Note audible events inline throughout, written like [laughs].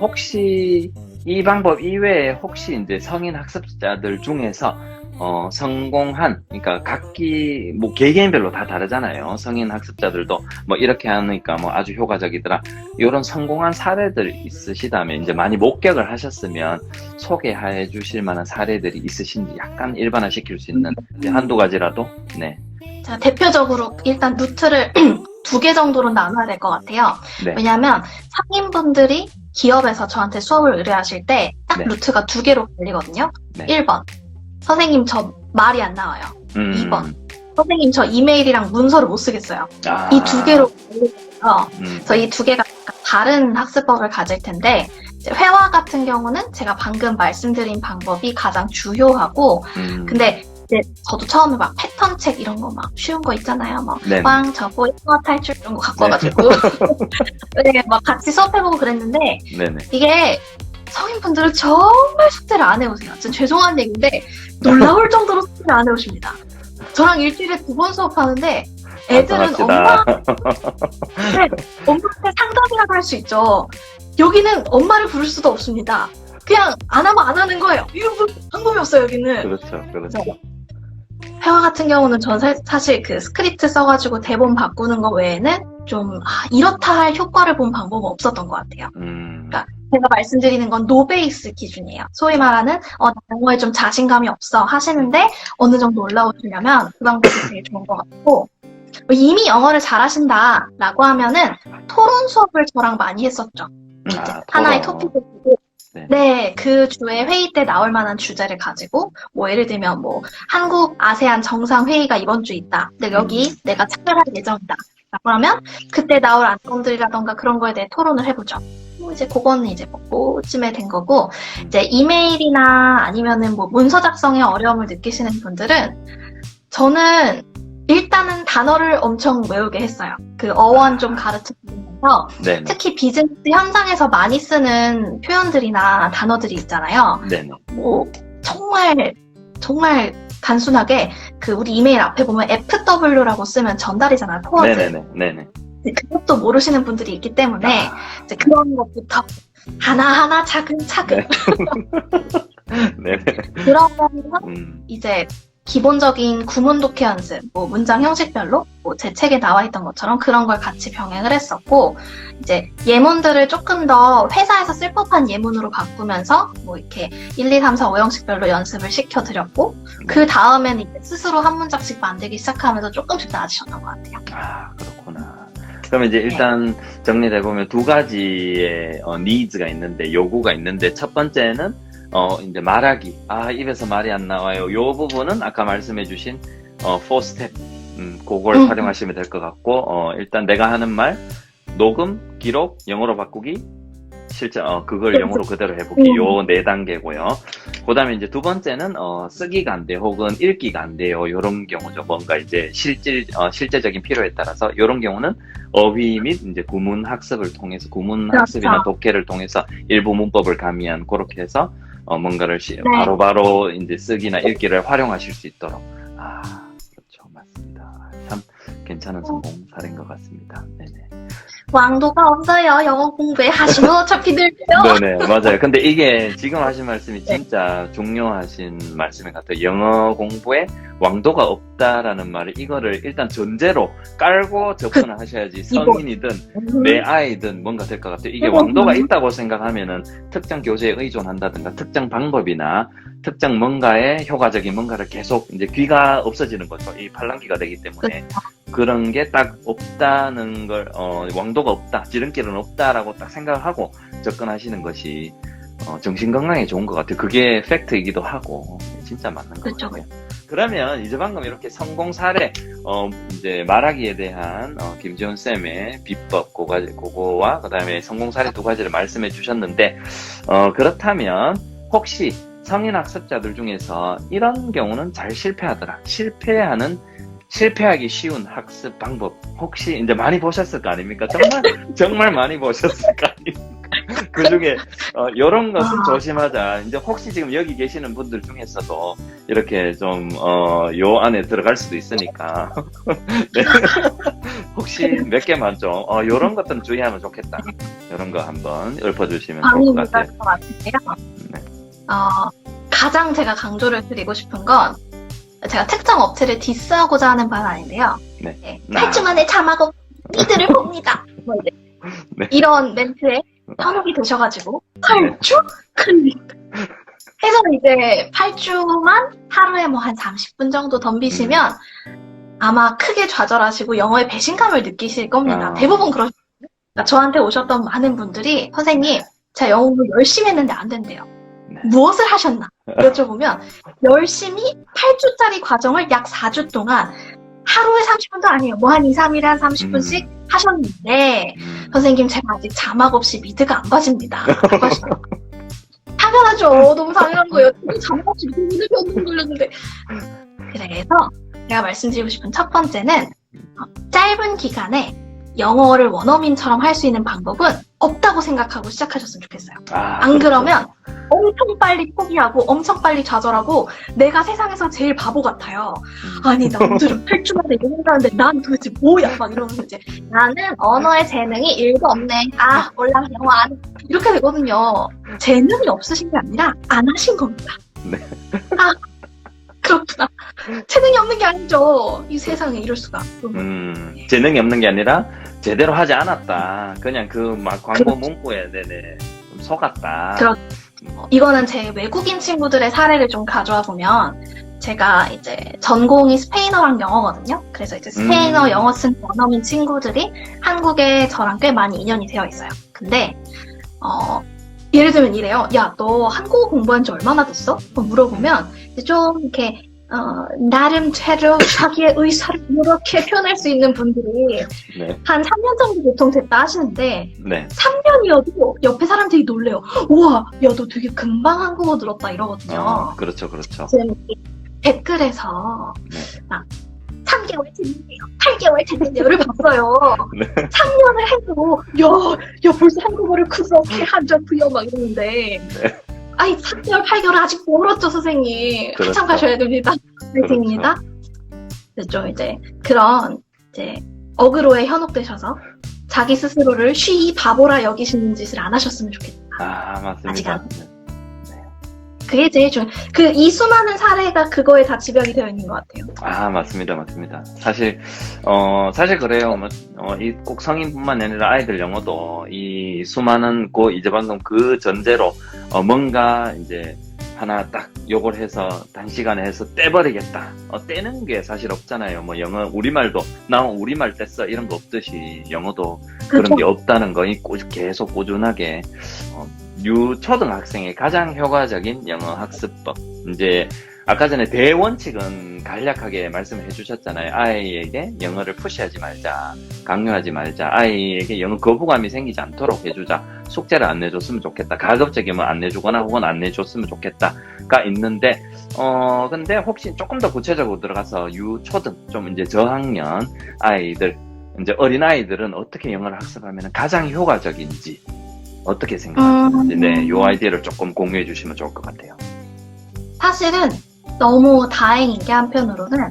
혹시 이 방법 이외에 혹시 이제 성인 학습자들 중에서 어, 성공한, 그러니까 각기, 뭐, 개개인별로 다 다르잖아요. 성인 학습자들도 뭐, 이렇게 하니까 뭐 아주 효과적이더라. 이런 성공한 사례들 있으시다면, 이제 많이 목격을 하셨으면 소개해 주실 만한 사례들이 있으신지 약간 일반화 시킬 수 있는 이제 한두 가지라도, 네. 자, 대표적으로 일단 루트를 [clears throat] 두 개 정도로 나눠야 될 것 같아요. 네. 왜냐하면 상인분들이 기업에서 저한테 수업을 의뢰하실 때 딱 네. 루트가 두 개로 걸리거든요. 네. 1번. 선생님 저 말이 안 나와요. 음. 2번. 선생님 저 이메일이랑 문서를 못 쓰겠어요. 아, 이 두 개로 걸리고요. 음. 그래서 이 두 개가 다른 학습법을 가질 텐데 회화 같은 경우는 제가 방금 말씀드린 방법이 가장 주요하고 음. 근데 이제 저도 처음에 막 패턴 책 이런 거 막 쉬운 거 있잖아요. 막 네. 왕, 저보, 영어 탈출 이런 거 갖고 네. 와가지고 [laughs] 네, 막 같이 수업해보고 그랬는데 네네. 이게 성인분들은 정말 숙제를 안 해오세요. 진짜 죄송한 얘기인데 놀라울 [laughs] 정도로 숙제를 안 해오십니다. 저랑 일주일에 두 번 수업하는데 애들은 엄마, [laughs] 네, 엄마한테 상담이라고 할 수 있죠. 여기는 엄마를 부를 수도 없습니다. 그냥 안 하면 안 하는 거예요. 뭐 방법이 없어요, 여기는. 그렇죠. 그렇죠. 회화 같은 경우는 전 사, 사실 그 스크립트 써가지고 대본 바꾸는 거 외에는 좀 아, 이렇다 할 효과를 본 방법은 없었던 것 같아요. 음. 그러니까 제가 말씀드리는 건 노베이스 기준이에요. 소위 말하는 어, 나 영어에 좀 자신감이 없어 하시는데 어느 정도 올라오시려면 그 방법이 제일 좋은 것 같고 뭐 이미 영어를 잘하신다라고 하면은 토론 수업을 저랑 많이 했었죠. 이제 아, 하나의. 토픽을 두고 네. 네, 그 주에 회의 때 나올 만한 주제를 가지고 뭐 예를 들면 뭐 한국 아세안 정상 회의가 이번 주에 있다. 근데 여기 음. 내가 참여할 예정이다. 하면 그때 나올 안건들이라던가 그런 거에 대해 토론을 해보죠. 뭐 이제 그거는 이제 뭐 그쯤에 된 거고 이제 이메일이나 아니면은 뭐 문서 작성에 어려움을 느끼시는 분들은 저는 일단은 단어를 엄청 외우게 했어요. 그 어원 좀 가르 치면서 네네. 특히 비즈니스 현장에서 많이 쓰는 표현들이나 단어들이 있잖아요. 네네. 뭐 정말 정말 단순하게 그 우리 이메일 앞에 보면 FW라고 쓰면 전달이잖아요. 포워드. 네네네. 네네. 그것도 모르시는 분들이 있기 때문에 아, 이제 그런 것부터 하나하나 차근차근 [laughs] 네네. 그러면서 음. 이제 기본적인 구문 독해 연습, 뭐 문장 형식별로 뭐 제 책에 나와 있던 것처럼 그런 걸 같이 병행을 했었고 이제 예문들을 조금 더 회사에서 쓸 법한 예문으로 바꾸면서 뭐 이렇게 1, 2, 3, 4, 5형식별로 연습을 시켜 드렸고 그 다음에는 이제 스스로 한 문장씩 만들기 시작하면서 조금씩 나아지셨던 것 같아요. 아, 그렇구나. 그러면 이제 일단 정리해 보면 두 가지의 어, 니즈가 있는데 요구가 있는데 첫 번째는 어 이제 말하기. 아, 입에서 말이 안 나와요. 요 부분은 아까 말씀해 주신 어 4스텝 음, 그걸 음. 활용하시면 될 것 같고 어 일단 내가 하는 말 녹음, 기록, 영어로 바꾸기 실제 어 그걸 그렇죠. 영어로 그대로 해보기 음. 요네 단계고요. 그 다음에 이제 두 번째는 어 쓰기가 안 돼 혹은 읽기가 안 돼요. 요런 경우죠. 뭔가 이제 실질 어, 실제적인 필요에 따라서 요런 경우는 어휘 및 이제 구문 학습을 통해서 구문 그렇죠. 학습이나 독해를 통해서 일부 문법을 가미한 그렇게 해서 어 뭔가를 시- 네. 바로바로 이제 쓰기나 읽기를 활용하실 수 있도록 아 그렇죠 맞습니다. 참 괜찮은 성공 사례인 것 같습니다. 네네. 왕도가 없어요. 영어 공부에 하시면 어차피 늘고요. [laughs] 네네, 맞아요. 근데 이게 지금 하신 말씀이 진짜 중요하신 말씀인 것 같아요. 영어 공부에 왕도가 없다라는 말을 이거를 일단 전제로 깔고 접근을 하셔야지 성인이든 내 아이든 뭔가 될 것 같아요. 이게 음. 왕도가 있다고 생각하면은 특정 교재에 의존한다든가 특정 방법이나 특정 뭔가에 효과적인 뭔가를 계속 이제 귀가 없어지는 거죠. 이 팔랑귀가 되기 때문에 그런 게 딱 없다는 걸, 어, 왕도가 없다, 지름길은 없다라고 딱 생각을 하고 접근하시는 것이 어, 정신 건강에 좋은 것 같아요. 그게 팩트이기도 하고 진짜 맞는 같아요. 그러면 이제 방금 이렇게 성공 사례, 어, 이제 말하기에 대한 어, 김지훈 쌤의 비법 그거, 그거와 그다음에 성공 사례 두 가지를 말씀해 주셨는데 어, 그렇다면 혹시 성인 학습자들 중에서 이런 경우는 잘 실패하더라. 실패하는 실패하기 쉬운 학습 방법 혹시 이제 많이 보셨을 거 아닙니까? 정말 [laughs] 정말 많이 보셨을 거 아닙니까? 그 중에 어, 이런 것은 아. 조심하자. 이제 혹시 지금 여기 계시는 분들 중에서도 이렇게 좀 어, 요 안에 들어갈 수도 있으니까 [laughs] 네. 혹시 몇 개만 좀, 어, 요런 것들은 주의하면 좋겠다. 요런 거 한번 읊어주시면 좋을 것. 같아요. 네. 어, 가장 제가 강조를 드리고 싶은 건 제가 특정 업체를 디스하고자 하는 바는 아닌데요. 네. 8주 만에 자막업 이들을 봅니다. 뭐 [laughs] 이제 네. 이런 멘트에 현혹이 되셔가지고 8주? 클릭. 해서 이제 8주만 하루에 뭐 한 30분 정도 덤비시면 아마 크게 좌절하시고 영어에 배신감을 느끼실 겁니다. 아. 대부분 그러시거든요. 그러니까 저한테 오셨던 많은 분들이 선생님, 제가 영어 공부 열심히 했는데 안 된대요. 네. 무엇을 하셨나? 여쭤보면 열심히 8주짜리 과정을 약 4주 동안 하루에 30분도 아니에요. 뭐 한 2, 3일에 한 30분씩 하셨는데 음, 선생님 제가 아직 자막 없이 미드가 안 빠집니다. 라고 하시더라고요. 당연하죠. 너무 당연한 거예요. 자막 없이 미드 변동 걸렸는데. 그래서 제가 말씀드리고 싶은 첫 번째는 어, 짧은 기간에 영어를 원어민처럼 할 수 있는 방법은 없다고 생각하고 시작하셨으면 좋겠어요. 아, 안 그렇죠. 그러면 엄청 빨리 포기하고 엄청 빨리 좌절하고 내가 세상에서 제일 바보 같아요. 음, 아니 남들은 8주 만에 영어하는데 난 도대체 뭐야? 막 이러면서 이제 나는 언어의 재능이 1도 없네. 아 몰라. 영어 안 해. 이렇게 되거든요. 재능이 없으신 게 아니라 안 하신 겁니다. 네. 아 그렇구나. 재능이 없는 게 아니죠. 이 세상에 이럴 수가. 음, 재능이 없는 게 아니라 제대로 하지 않았다. 그냥 그 막 광고 문구에 네네 좀 속았다. 그렇- 어, 이거는 제 외국인 친구들의 사례를 좀 가져와 보면 제가 이제 전공이 스페인어랑 영어거든요. 그래서 이제 스페인어, 음. 영어 쓴 원어민 친구들이 한국에 저랑 꽤 많이 인연이 되어 있어요. 근데 어, 예를 들면 이래요. 야, 너 한국어 공부한 지 얼마나 됐어? 뭐 물어보면 좀 이렇게 어, 나름대로 자기의 의사를 이렇게 표현할 수 있는 분들이 네, 한 3년 정도 보통 됐다 하시는데 네. 3년이어도 옆에 사람들이 놀래요. 우와, 야, 너 되게 금방 한국어 늘었다 이러거든요. 어, 그렇죠, 그렇죠. 지금 이 댓글에서 네. 막 3개월 됐는데요, 8개월 됐는데요를 봤어요. [laughs] 네. 3년을 해도 야, 야 벌써 한국어를 그렇게 한점 부여 막 이러는데 네. 아니 3개월, 8개월 아직 멀었죠 선생님. 그렇죠. 한참 가셔야 됩니다. 파이팅입니다. [laughs] 그렇죠. 이제 그런 이제 어그로에 현혹되셔서 자기 스스로를 쉬이 바보라 여기시는 짓을 안 하셨으면 좋겠다. 아, 맞습니다. 그게 제일 중요. 그이 수많은 사례가 그거에 다 집약이 되어 있는 것 같아요. 아, 맞습니다, 맞습니다. 사실, 어, 사실 그래요. 뭐, 어, 이 꼭 성인뿐만 아니라 아이들 영어도 이 수많은 고 이제 방금 그 전제로 어, 뭔가 이제 하나 딱 요걸 해서 단시간에 해서 떼버리겠다. 어, 떼는 게 사실 없잖아요. 뭐 영어, 우리말도 나 우리말 뗐어 이런 거 없듯이 영어도 그런 그렇죠. 게 없다는 거이 꾸- 계속 꾸준하게 어, 유초등학생의 가장 효과적인 영어 학습법. 이제 아까 전에 대원칙은 간략하게 말씀해 주셨잖아요. 아이에게 영어를 푸시하지 말자, 강요하지 말자, 아이에게 영어 거부감이 생기지 않도록 해주자, 숙제를 안 내줬으면 좋겠다, 가급적이면 안 내주거나 혹은 안 내줬으면 좋겠다가 있는데, 어, 근데 혹시 조금 더 구체적으로 들어가서 유초등, 좀 이제 저학년 아이들, 이제 어린아이들은 어떻게 영어를 학습하면 가장 효과적인지, 어떻게 생각하시는지, 음. 네, 요 아이디어를 조금 공유해 주시면 좋을 것 같아요. 사실은 너무 다행인 게 한편으로는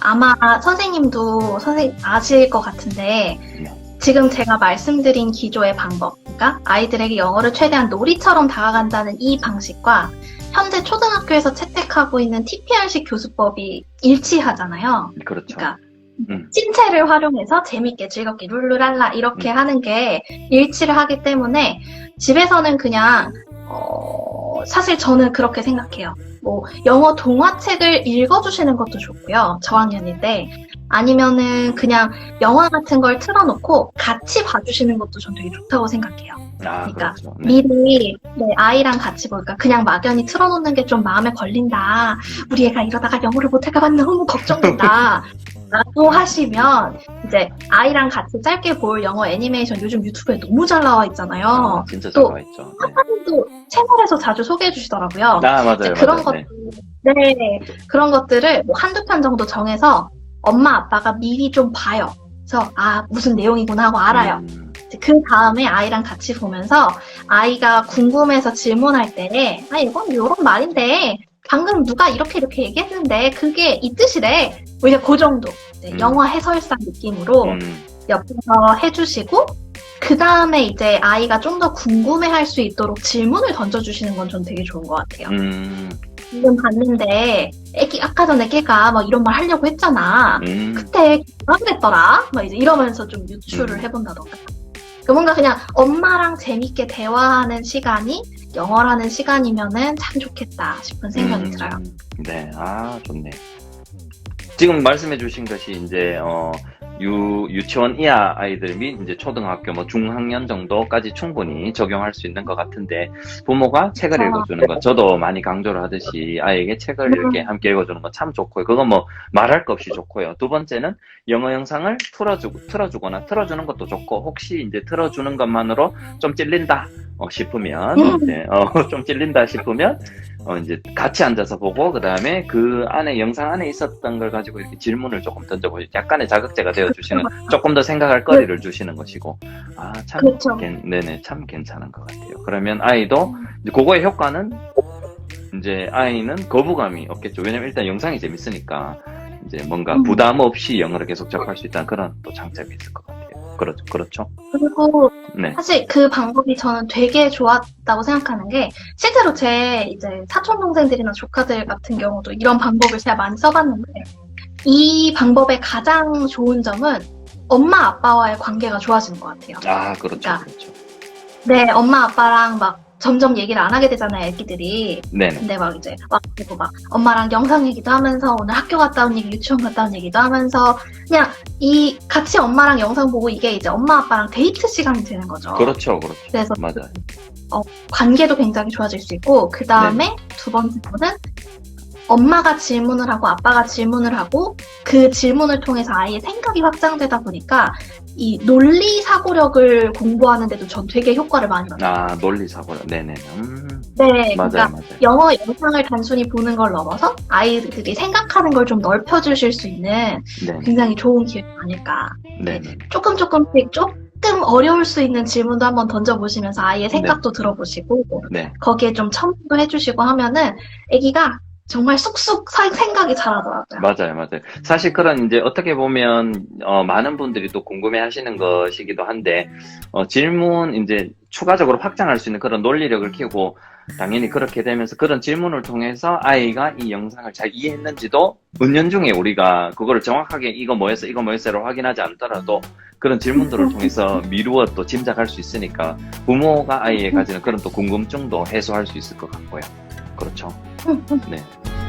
아마 선생님도 선생님 아실 것 같은데 네. 지금 제가 말씀드린 기조의 방법, 그러니까 아이들에게 영어를 최대한 놀이처럼 다가간다는 이 방식과 현재 초등학교에서 채택하고 있는 TPR식 교수법이 일치하잖아요. 그렇죠. 그러니까 음. 찐체를 활용해서 재밌게 즐겁게 룰루랄라 이렇게 음. 하는 게 일치를 하기 때문에 집에서는 그냥 어, 사실 저는 그렇게 생각해요. 뭐 영어 동화책을 읽어주시는 것도 좋고요. 저학년일 때 아니면은 그냥 영화 같은 걸 틀어놓고 같이 봐주시는 것도 전 되게 좋다고 생각해요. 아, 그러니까 그렇죠. 네. 미리 네, 아이랑 같이 볼까 그냥 막연히 틀어놓는 게 좀 마음에 걸린다. 우리 애가 이러다가 영어를 못할까봐 너무 걱정된다. [laughs] 라고 하시면 이제 아이랑 같이 짧게 볼 영어 애니메이션 요즘 유튜브에 너무 잘 나와 있잖아요. 아, 진짜 또 좋아 있죠. 네. 또 채널에서 자주 소개해 주시더라고요. 아, 맞아요. 그런 맞아요. 것들, 네, 그런 것들을 뭐 한두 편 정도 정해서 엄마 아빠가 미리 좀 봐요. 그래서 아 무슨 내용이구나 하고 알아요. 음, 그 다음에 아이랑 같이 보면서 아이가 궁금해서 질문할 때, 아, 이건 이런 말인데, 방금 누가 이렇게 이렇게 얘기했는데, 그게 이 뜻이래. 뭐 이제 그 정도. 이제 음. 영화 해설사 느낌으로 음, 옆에서 해주시고 그 다음에 이제 아이가 좀 더 궁금해할 수 있도록 질문을 던져주시는 건 전 되게 좋은 것 같아요. 음, 지금 봤는데 애기 아까 전에 걔가 막 이런 말 하려고 했잖아. 음, 그때 뭐라 그랬더라? 막 이제 이러면서 좀 유추를 음. 해본다던가. 그 뭔가 그냥 엄마랑 재밌게 대화하는 시간이 영어라는 시간이면은 참 좋겠다 싶은 생각이 음, 들어요. 네, 아, 좋네. 지금 말씀해 주신 것이 이제, 어, 유, 유치원 이하 아이들 및 이제 초등학교 뭐 중학년 정도까지 충분히 적용할 수 있는 것 같은데 부모가 책을 아. 읽어주는 것 저도 많이 강조를 하듯이 아이에게 책을 음. 이렇게 함께 읽어주는 건 참 좋고요. 그건 뭐 말할 거 없이 좋고요. 두 번째는 영어 영상을 틀어주고 틀어주거나 틀어주는 것도 좋고 혹시 이제 틀어주는 것만으로 좀 찔린다 어, 싶으면 음. 이제 어, [laughs] 좀 찔린다 싶으면 어, 이제 같이 앉아서 보고, 그 다음에 그 안에, 영상 안에 있었던 걸 가지고 이렇게 질문을 조금 던져보시 약간의 자극제가 되어 주시는, [laughs] 조금 더 생각할 거리를 주시는 것이고, 아, 참, 그렇죠. 괜- 네네, 참 괜찮은 것 같아요. 그러면 아이도, 이제 그거의 효과는, 이제 아이는 거부감이 없겠죠. 왜냐면 일단 영상이 재밌으니까, 이제 뭔가 음. 부담 없이 영어를 계속 접할 수 있다는 그런 또 장점이 있을 것 같아요. 그렇죠. 그렇죠. 그리고 네. 사실 그 방법이 저는 되게 좋았다고 생각하는 게 실제로 제 이제 사촌 동생들이나 조카들 같은 경우도 이런 방법을 제가 많이 써봤는데 이 방법의 가장 좋은 점은 엄마 아빠와의 관계가 좋아지는 것 같아요. 아, 그렇죠. 그러니까. 그렇죠. 네, 엄마 아빠랑 막 점점 얘기를 안 하게 되잖아요, 애기들이. 네네. 근데 막 이제 막 그리고 막 엄마랑 영상 얘기도 하면서 오늘 학교 갔다 온 얘기, 유치원 갔다 온 얘기도 하면서 그냥 이 같이 엄마랑 영상 보고 이게 이제 엄마 아빠랑 데이트 시간이 되는 거죠. 그렇죠. 그렇죠. 그래서 맞아요. 관계도 굉장히 좋아질 수 있고 그 다음에 두 번째로는 엄마가 질문을 하고 아빠가 질문을 하고 그 질문을 통해서 아이의 생각이 확장되다 보니까 이 논리 사고력을 공부하는데도 전 되게 효과를 많이 받아요. 아, 논리 사고요. 네네. 음, 네, 맞아요, 그러니까 맞아요. 영어 영상을 단순히 보는 걸 넘어서 아이들이 생각하는 걸 좀 넓혀주실 수 있는 네, 굉장히 좋은 기회가 아닐까. 네, 네. 조금 조금씩 조금 어려울 수 있는 질문도 한번 던져보시면서 아이의 생각도 들어보시고 네. 거기에 좀 첨부도 해주시고 하면은 아기가 정말 쑥쑥 사- 생각이 잘하더라고요. 맞아요, 맞아요. 사실 그런 이제 어떻게 보면 어, 많은 분들이 또 궁금해하시는 것이기도 한데 어, 질문 이제 추가적으로 확장할 수 있는 그런 논리력을 키우고 당연히 그렇게 되면서 그런 질문을 통해서 아이가 이 영상을 잘 이해했는지도 은연중에 우리가 그거를 정확하게 이거 뭐였어, 이거 뭐였어를 확인하지 않더라도 그런 질문들을 통해서 미루어 또 짐작할 수 있으니까 부모가 아이에 가지는 그런 또 궁금증도 해소할 수 있을 것 같고요. 그렇죠. 嗯嗯。